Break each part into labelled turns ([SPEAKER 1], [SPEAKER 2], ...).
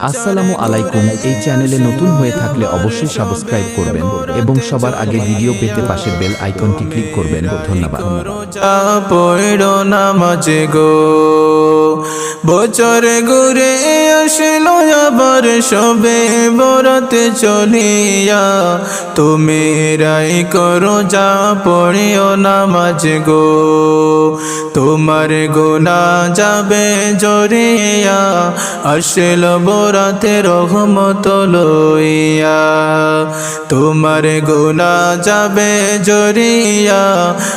[SPEAKER 1] আসসালামু আলাইকুম। এই চ্যানেলে নতুন হয়ে থাকলে অবশ্যই সাবস্ক্রাইব করবেন এবং সবার আগে ভিডিও পেতে পাশে বেল আইকনটি ক্লিক করবেন। ধন্যবাদ।
[SPEAKER 2] নামাজে গো, বছরে ঘুরে আসলো আবার সবে বরতে চলিয়া। তুমি রাই করো, যা পড়িও নামাজ গো। তোমার গোনা যাবে জরিয়া, আসল বরাতে রহমত লইয়া। তোমার গোনা যাবে জরিয়া,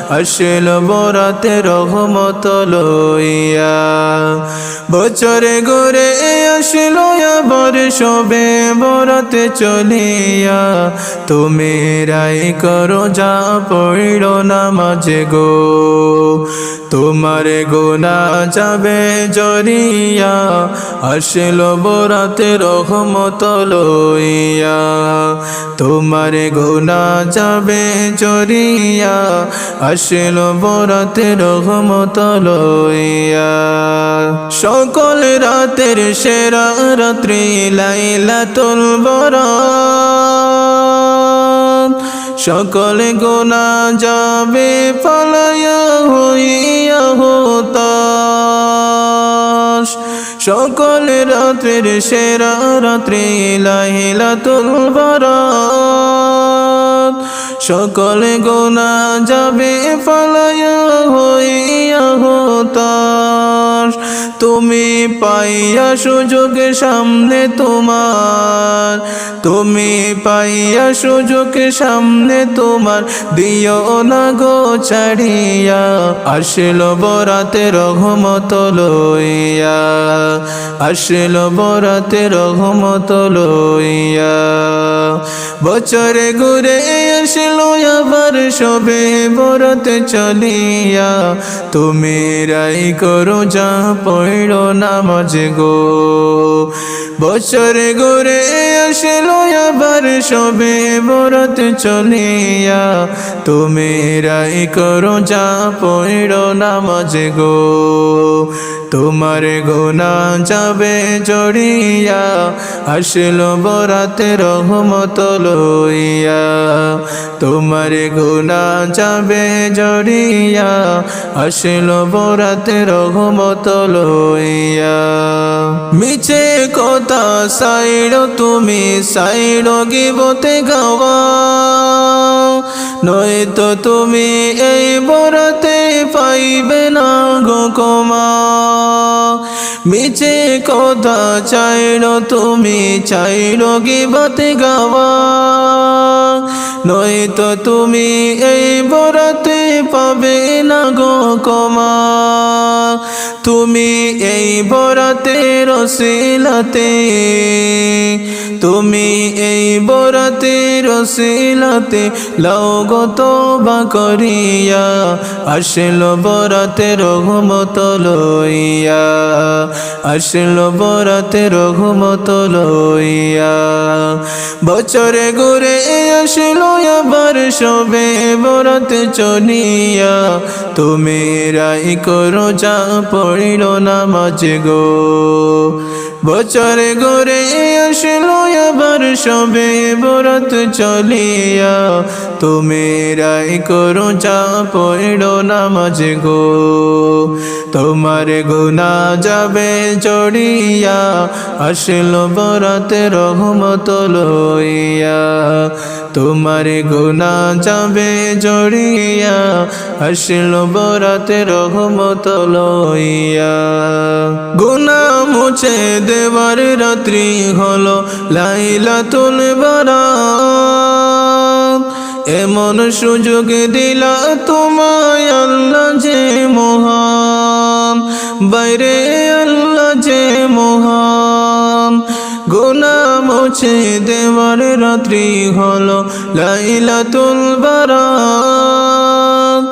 [SPEAKER 2] আসল বরাতে রহমত লইয়া। বছরে ঘুরে আসলো আবার সবে বরাতে চলিয়া। তুমি রাই করো, যা পড়ল নামাজে গো। তোমার গোনা যাবে জরিয়া, আসলো বরাতে রহমত লইয়া। তোমার গোনা যাবে জরিয়া, আসলো বরাতে রহমত লইয়া। সকল রাতের সেরা রাত্রি লাইলা তুল বরাত সকল গোনা যাবে পালায়া হইয়া হতাশ। সকল রাত্রির সেরা রাত্রি লাহিলা তুল বরাত সকল গোনা যাবে পালায়া হইয়া হতাশ। তুমি পাইয়া সুযোগ সামনে তোমার। তুমি পাইয়া সুযোগ সামনে তোমার, দিও না গো ছাড়িয়া। আসলো বরাতে রহমত লইয়া। আসলো বরাতে রহমত লইয়া। বছরে ঘুরে আসলো আবার সবে বরতে চলিয়া। তুমি রাই করো, যা পড়ল নামাজ গো। বছরে ঘুরে আসলো সবে বরত চলিয়া, তুমি রাই করো, যা পড়ল নামাজ গো। তোমার গোনা যাবে জড়িয়া, আসলো বরাতে রহমত লইয়া। তোমার গোনা যাবে জড়িয়া, আসলো বরাতে রহমত লইয়া। মিছে কথা সাইড়, তুমি সাইড় গিবতে গাওয়া নয়তো তুমি এই বরতে পাইবে না গো কমা মিছে কথা চাইল, তুমি চাইল গিবতে গাওয়া নয়তো তুমি এই বরাতে পাবে না গো কমা তুমি এই বরাতে রসিলাতে, তুমি এই বরাতে রসিলাতে লও গত বা করিয়া, আসলো বরাতে রঘুমত লইয়া, আসলো বরাতে রঘুমত লইয়া। বছরে ঘুরে আসলো আবার সবে বরত চলিয়া। তুমি রাই করো, যা পড়িল নামাজ গো। বছরে গোরে আসলো আবার সবে বরত চলিয়া। তুমি রাই করো, যা পড়ল নামাজ গো। তোমার গুনা যাবে চড়িয়া আসলো বরাতে রহমত লইয়া। তোমার গুনা যাবে জড়িয়া, আসলো বরাতে রহমত লইয়া। গুনা মুছে দেবার রাত্রি হলো লাইলা তুল এমন সুযোগ দিলা তোমায় আল্লাহ যে মহান। বাইরে আল্লাহ যে মহান। গোনা মুছে দেওয়ার রাত্রি হলো লাইলাতুল বারাত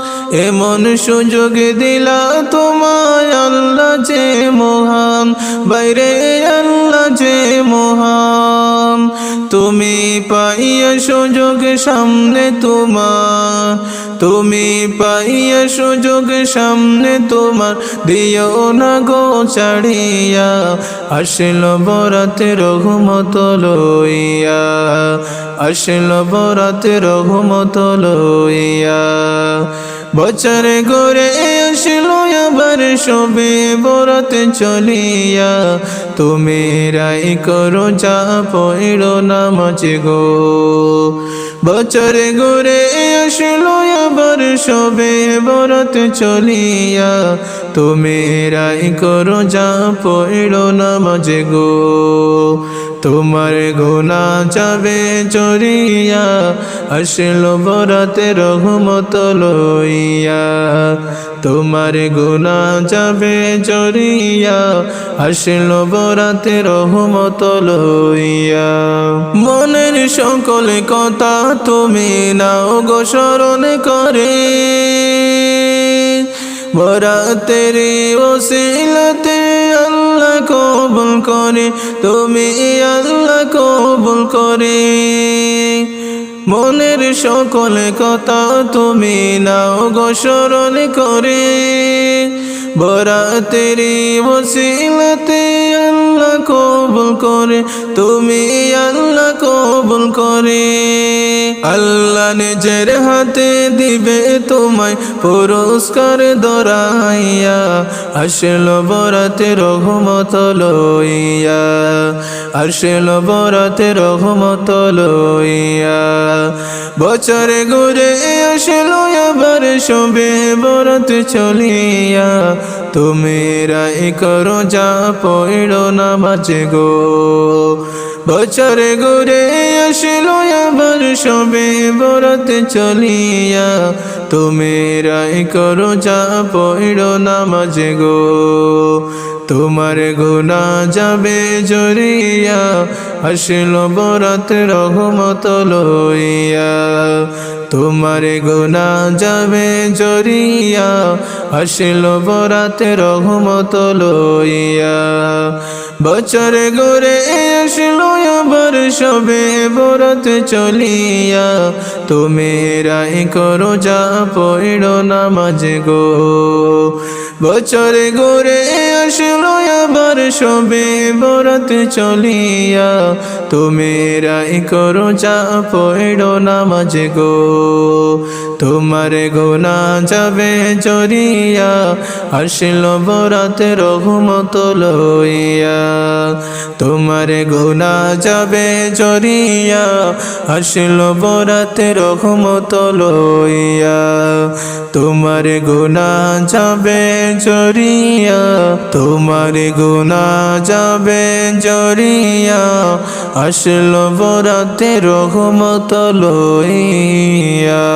[SPEAKER 2] এমন সুযোগ দিলা তোমায় আল্লাহ যে মহান। বাইরে আল্লাহ যে মহান। তুমি পাইয়া সুযোগ সামনে তোমার। তুমি পাইয়া সুযোগ সামনে তোমার। দিও না গো ছাড়িয়া, আসল বরাতে রঘুমত লইয়া। আসল বরাতে রঘুমত লইয়া। বছরে ঘরে আসলো আবার সবে বরতে চলিয়া। তুমি রাই করো, যা পড়ো নামাজ গো। বছরে ঘুরে আসলো, আবার সবে বরত চলিয়া। তুমি রাই করো, যা পড়ো নামাজ গো। তোমার গোনা যাবে চরিয়া আসলো বরাতে রঘুমত লইয়া। তোমার গুণা যাবে চরিয়া আসলো বরাতে রহমত লইয়া। মনের সকল কথা তুমি নাও গো স্মরণ করে বরাতের ওসিলতে আল্লাহ কবুল করে, তুমি আল্লাহ কবুল করে। মনের সকল কথা তুমি নাও গোসরণ স্মরণ করে বরাতের ওসিলতে আল্লাহ কবুল করে, তুমি আল্লাহ কবুল করে। আল্লাহ নিজের হাতে দিবে তোমায় পুরস্কার দরাইয়া, আসল বরাতে রঘুমত লইয়া, আসল বরাতে রঘুমত লইয়া। বছরে ঘুরে আসলো সবে বরত চলিয়া, তুমি রাই করো, যা পড়ো না বাজে গো। বছরে ঘুরে আসলো আবার সবে বরত চলিয়া, তুমি রাই করো, যা পড়ো না মাঝে গো। তোমার গুণা যাবে জরিয়া আসলো বরাত রঘুমত লইয়া। তোমার গুণা যাবে জরিয়া আসলো বরাত রঘুমত লইয়া। বছরে ঘুরে আসলো আবার সবে বরত চলিয়া তুমি রাই করো, যা পড়ো নামাজ গো। বছরে ঘুরে আসলো, আবার সবে বরত চলিয়া। তুমি রাই করো, যা পড়ো নামাজ গো। তোমার গোনা যাবে চরিয়া আসলো বরাতে রঘুমত লইয়া। তোমার গোনা যাবে চরিয়া আসলো বরাতে রঘুমত লইয়া তোমার গুণা যাবে জড়িয়া তোমার গুণা যাবে জরিয়া আসল বরাতে রহমত লইয়া